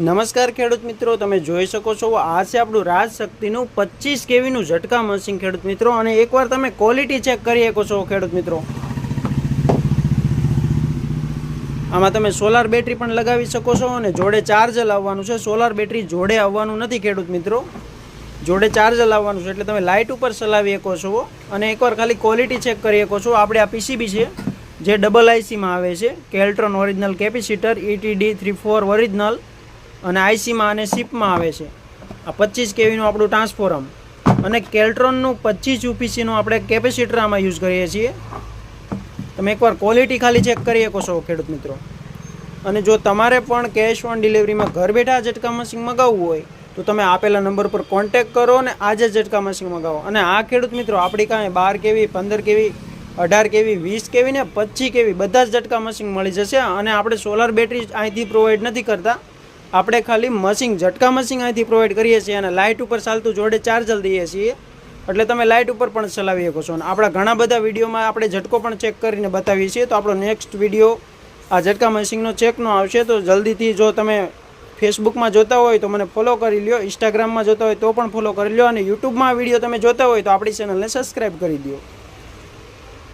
નમસ્કાર ખેડૂત મિત્રો, તમે જોઈ શકો છો, આ છે આપણું રાજ શક્તિનું પચીસ કેવીનું ઝટકા મશીન ખેડૂત મિત્રો, અને એકવાર તમે ક્વોલિટી ચેક કરી શકો છો ખેડૂત મિત્રો. આમાં તમે સોલાર બેટરી પણ લગાવી શકો છો અને જોડે ચાર્જર લાવવાનું છે. સોલાર બેટરી જોડે આવવાનું નથી ખેડૂત મિત્રો. જોડે ચાર્જર લાવવાનું છે, એટલે તમે લાઇટ ઉપર ચલાવી શકો છો. અને એકવાર ખાલી ક્વોલિટી ચેક કરી શકો છો. આપણે આ પીસીબી છે, જે ડબલ આઈસીમાં આવે છે. Keltron original capacitor ETD three four original અને આઈસીમાં અને સીપમાં આવે છે. આ પચીસ કેવીનું આપણું ટ્રાન્સફોરમ અને કેલ્ટ્રોનનું પચીસ યુપીસીનું આપણે કેપેસિટર આમાં યુઝ કરીએ છીએ. તમે એકવાર ક્વોલિટી ખાલી ચેક કરી શકો છો, ખેડૂત મિત્રો. અને જો તમારે પણ કેશ ઓન ડિલિવરીમાં ઘર બેઠા ઝટકા મશીન મગાવવું હોય, તો તમે આપેલા નંબર પર કોન્ટેક કરો અને આજે ઝટકા મશીન મગાવો. અને આ ખેડૂત મિત્રો, આપણી કાંઈ બાર કેવી પંદર કેવી અઢાર કેવી વીસ કેવી ને પચીસ કેવી બધા જ ઝટકા મશીન મળી જશે. અને આપણે સોલાર બેટરી અહીંથી પ્રોવાઈડ નથી કરતા. આપણે ખાલી મશીન, ઝટકા મશીન અહીંથી પ્રોવાઈડ કરીએ છીએ અને લાઇટ ઉપર ચાલતું જોડે ચાર્જર દઈએ છીએ. એટલે તમે લાઇટ ઉપર પણ ચલાવી શકો છો. અને આપણા ઘણા બધા વિડીયોમાં આપણે ઝટકો પણ ચેક કરીને બતાવીએ છીએ. તો આપણો નેક્સ્ટ વીડિયો આ ઝટકા મશીનનો ચેકનો આવશે. તો જલ્દીથી જો તમે ફેસબુકમાં જોતા હોય તો મને ફોલો કરી લ્યો. ઇન્સ્ટાગ્રામમાં જોતા હોય તો પણ ફોલો કરી લ્યો. અને યુટ્યુબમાં વીડિયો તમે જોતા હોય તો આપણી ચેનલને સબસ્ક્રાઈબ કરી દો